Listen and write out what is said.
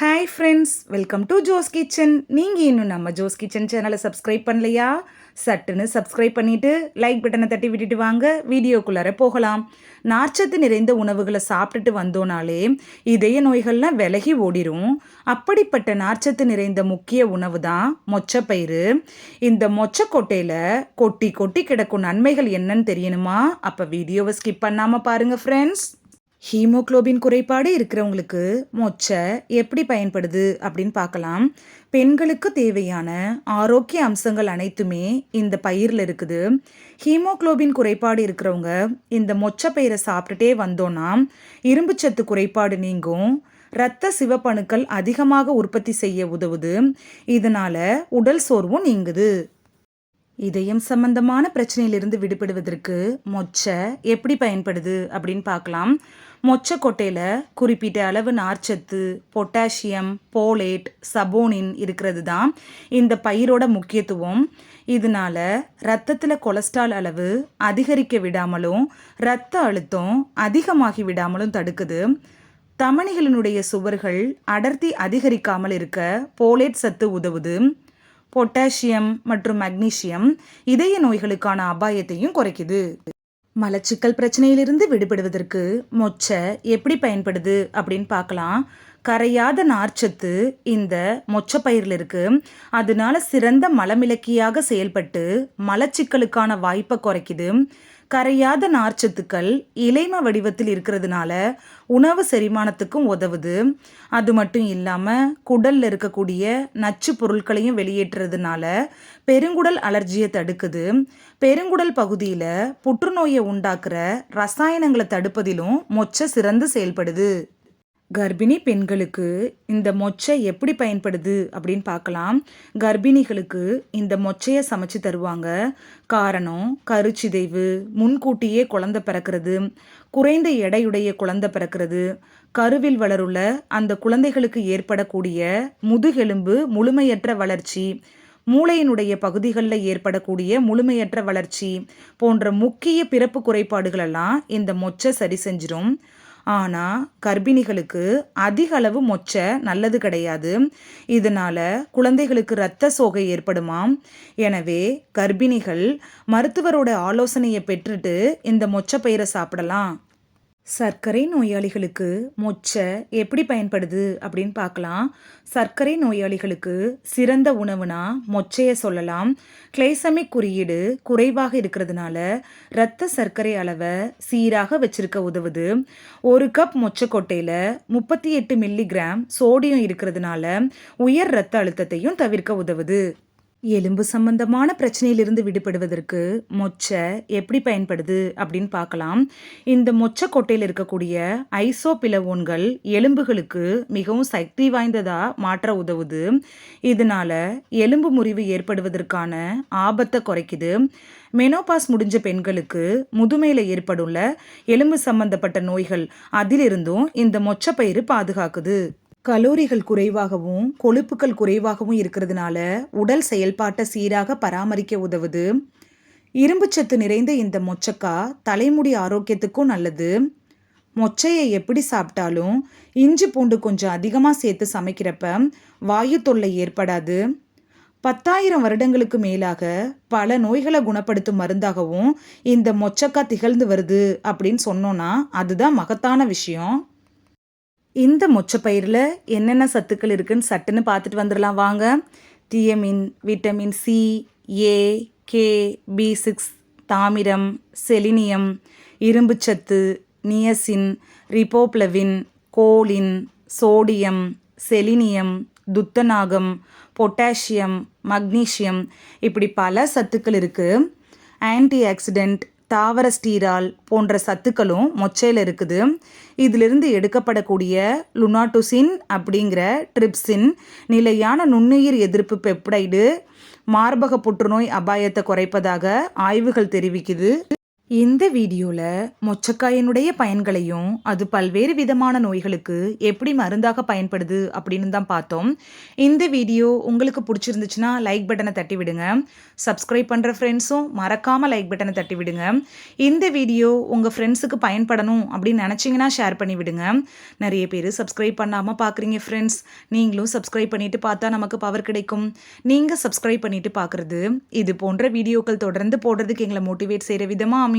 Hi friends welcome to Jo's kitchen நீங்கள் இன்னும் நம்ம ஜோஸ் கிச்சன் சேனலை சப்ஸ்கிரைப் பண்ணலையா? சட்டுன்னு சப்ஸ்கிரைப் பண்ணிவிட்டு லைக் பட்டனை தட்டி விட்டுட்டு வாங்க. வீடியோக்குள்ளார போகலாம். நார்ச்சத்து நிறைந்த உணவுகளை சாப்பிட்டுட்டு வந்தோனாலே இதய நோய்கள்லாம் விலகி ஓடிரும். அப்படிப்பட்ட நார்ச்சத்து நிறைந்த முக்கிய உணவு தான் மொச்சப்பயிறு. இந்த மொச்சக்கொட்டையில் கொட்டி கொட்டி கிடக்கும் நன்மைகள் என்னன்னு தெரியணுமா? அப்போ வீடியோவை ஸ்கிப் பண்ணாமல் பாருங்கள் ஃப்ரெண்ட்ஸ் ஹீமோக்ளோபின் குறைபாடு இருக்கிறவங்களுக்கு மொச்சை எப்படி பயன்படுது அப்படின்னு பார்க்கலாம். பெண்களுக்கு தேவையான ஆரோக்கிய அம்சங்கள் அனைத்துமே இந்த பயிரில் இருக்குது. ஹீமோக்ளோபின் குறைபாடு இருக்கிறவங்க இந்த மொச்சை பயிரை சாப்பிட்டுட்டே வந்தோன்னா இரும்புச்சத்து குறைபாடு நீங்கும். இரத்த சிவப்பணுக்கள் அதிகமாக உற்பத்தி செய்ய உதவுது. இதனால உடல் சோர்வும் நீங்குது. இதயம் சம்பந்தமான பிரச்சனையிலிருந்து விடுபடுவதற்கு மொச்சை எப்படி பயன்படுது அப்படின்னு பார்க்கலாம். மொச்சக்கொட்டையில் குறிப்பிட்ட அளவு நார்ச்சத்து பொட்டாசியம் போலேட் சபோனின் இருக்கிறது தான் இந்த பயிரோட முக்கியத்துவம். இதனால ரத்தத்தில் கொலஸ்ட்ரால் அளவு அதிகரிக்க விடாமலும் இரத்த அழுத்தம் அதிகமாகி விடாமலும் தடுக்குது. தமணிகளினுடைய சுவர்கள் அடர்த்தி அதிகரிக்காமல் இருக்க போலேட் சத்து உதவுது. பொட்டாசியம் மற்றும் மக்னீசியம் இதய நோய்களுக்கான அபாயத்தையும் குறைக்குது. மலச்சிக்கல் பிரச்சனையிலிருந்து விடுபடுவதற்கு மொச்சை எப்படி பயன்படுது அப்படின்னு பார்க்கலாம். கரையாத நார்ச்சத்து இந்த மொச்சப்பயிரில் இருக்கு அதனால சிறந்த மலமிளக்கியாக செயல்பட்டு மலச்சிக்கலுக்கான வாய்ப்பை குறைக்குது. கரையாத நார்ச்சத்துக்கள் இலைம வடிவத்தில் இருக்கிறதுனால உணவு செரிமானத்துக்கும் உதவுது. அது மட்டும் இல்லாமல் குடலில் இருக்கக்கூடிய நச்சு பொருட்களையும் வெளியேற்றுறதுனால பெருங்குடல் அலர்ஜியை தடுக்குது. பெருங்குடல் பகுதியில் புற்றுநோயை உண்டாக்குற ரசாயனங்களை தடுப்பதிலும் மொச்சை சிறந்து செயல்படுது. கர்ப்பிணி பெண்களுக்கு இந்த மொச்சை எப்படி பயன்படுது அப்படின்னு பார்க்கலாம். கர்ப்பிணிகளுக்கு இந்த மொச்சையை சமைச்சு தருவாங்க. காரணம் கருச்சிதைவு முன்கூட்டியே குழந்தை பிறக்கிறது குறைந்த எடையுடைய குழந்தை பிறக்கிறது கருவில் வளருள்ள அந்த குழந்தைகளுக்கு ஏற்படக்கூடிய முதுகெலும்பு முழுமையற்ற வளர்ச்சி மூளையினுடைய பகுதிகளில் ஏற்படக்கூடிய முழுமையற்ற வளர்ச்சி போன்ற முக்கிய பிறப்பு குறைபாடுகளெல்லாம் இந்த மொச்சை சரி செஞ்சிடும் ஆனால் கர்ப்பிணிகளுக்கு அதிக அளவு மொச்சை நல்லது கிடையாது. இதனால் குழந்தைகளுக்கு இரத்த சோகை ஏற்படுமாம். எனவே கர்ப்பிணிகள் மருத்துவரோட ஆலோசனையை பெற்றுட்டு இந்த மொச்சை பயிரை சாப்பிடலாம். சர்க்கரை நோயாளிகளுக்கு மொச்சை எப்படி பயன்படுது அப்படின்னு பார்க்கலாம். சர்க்கரை நோயாளிகளுக்கு சிறந்த உணவுனா மொச்சையை சொல்லலாம். கிளைசமிக் குறியீடு குறைவாக இருக்கிறதுனால இரத்த சர்க்கரை அளவை சீராக வச்சிருக்க உதவுது. ஒரு கப் மொச்சக்கொட்டையில் முப்பத்தி எட்டு மில்லிகிராம் சோடியம் இருக்கிறதுனால உயர் இரத்த அழுத்தத்தையும் தவிர்க்க உதவுது. எலும்பு சம்பந்தமான பிரச்சனையிலிருந்து விடுபடுவதற்கு மொச்சை எப்படி பயன்படுது அப்படின்னு பார்க்கலாம். இந்த மொச்சை கொட்டையில் இருக்கக்கூடிய ஐசோபிலவோன்கள் எலும்புகளுக்கு மிகவும் சக்தி வாய்ந்ததாக மாற்ற உதவுது. இதனால எலும்பு முறிவு ஏற்படுவதற்கான ஆபத்தை குறைக்குது. மெனோபாஸ் முடிஞ்ச பெண்களுக்கு முதுமையில் ஏற்படுள்ள எலும்பு சம்பந்தப்பட்ட நோய்கள் அதிலிருந்தும் இந்த மொச்சப்பயிறு பாதுகாக்குது. கலோரிகள் குறைவாகவும் கொழுப்புகள் குறைவாகவும் இருக்கிறதுனால உடல் செயல்பாட்டை சீராக பராமரிக்க உதவுது. இரும்புச்சத்து நிறைந்த இந்த மொச்சக்காய் தலைமுடி ஆரோக்கியத்துக்கும் நல்லது. மொச்சையை எப்படி சாப்பிட்டாலும் இஞ்சி பூண்டு கொஞ்சம் அதிகமாக சேர்த்து சமைக்கிறப்ப வாயு தொல்லை ஏற்படாது. பத்தாயிரம் வருடங்களுக்கு மேலாக பல நோய்களை குணப்படுத்தும் மருந்தாகவும் இந்த மொச்சக்காய் திகழ்ந்து வருது அப்படின்னு சொன்னோன்னா அதுதான் மகத்தான விஷயம். இந்த மொச்சப்பயிரில் என்னென்ன சத்துக்கள் இருக்குன்னு சட்டுன்னு பார்த்துட்டு வந்துடலாம். வாங்க. Thiamine vitamin C A K B six தாமிரம் செலினியம் இரும்புச்சத்து niacin riboflavin choline sodium selenium துத்தநாகம் பொட்டாசியம் மக்னீசியம் இப்படி பல சத்துக்கள் இருக்குது ஆன்டி ஆக்சிடெண்ட் தாவர ஸ்டீரால் போன்ற சத்துக்களும் மொச்சையில் இருக்குது. இதிலிருந்து எடுக்கப்படக்கூடிய லுனாட்டுசின் அப்படிங்கிற ட்ரிப்சின் நிலையான நுண்ணுயிர் எதிர்ப்பு பெப்டைடு மார்பக புற்றுநோய் அபாயத்தை குறைப்பதாக ஆய்வுகள் தெரிவிக்குது. இந்த வீடியோவில் மொச்சக்காயினுடைய பயன்களையும் அது பல்வேறு விதமான நோய்களுக்கு எப்படி மருந்தாக பயன்படுது அப்படின்னு தான் பார்த்தோம். இந்த வீடியோ உங்களுக்கு பிடிச்சிருந்துச்சுன்னா லைக் பட்டனை தட்டி விடுங்க. சப்ஸ்கிரைப் பண்ணுற ஃப்ரெண்ட்ஸும் மறக்காமல் லைக் பட்டனை தட்டி விடுங்க. இந்த வீடியோ உங்கள் ஃப்ரெண்ட்ஸுக்கு பயன்படணும் அப்படின்னு நினச்சிங்கன்னா ஷேர் பண்ணி விடுங்க. நிறைய பேர் சப்ஸ்கிரைப் பண்ணாமல் பார்க்குறீங்க ஃப்ரெண்ட்ஸ் நீங்களும் சப்ஸ்கிரைப் பண்ணிவிட்டு பார்த்தா நமக்கு பவர் கிடைக்கும். நீங்கள் சப்ஸ்கிரைப் பண்ணிவிட்டு பார்க்குறது இது போன்ற வீடியோக்கள் தொடர்ந்து போடுறதுக்கு எங்களை மோட்டிவேட் செய்கிற விதமாக அமையும்.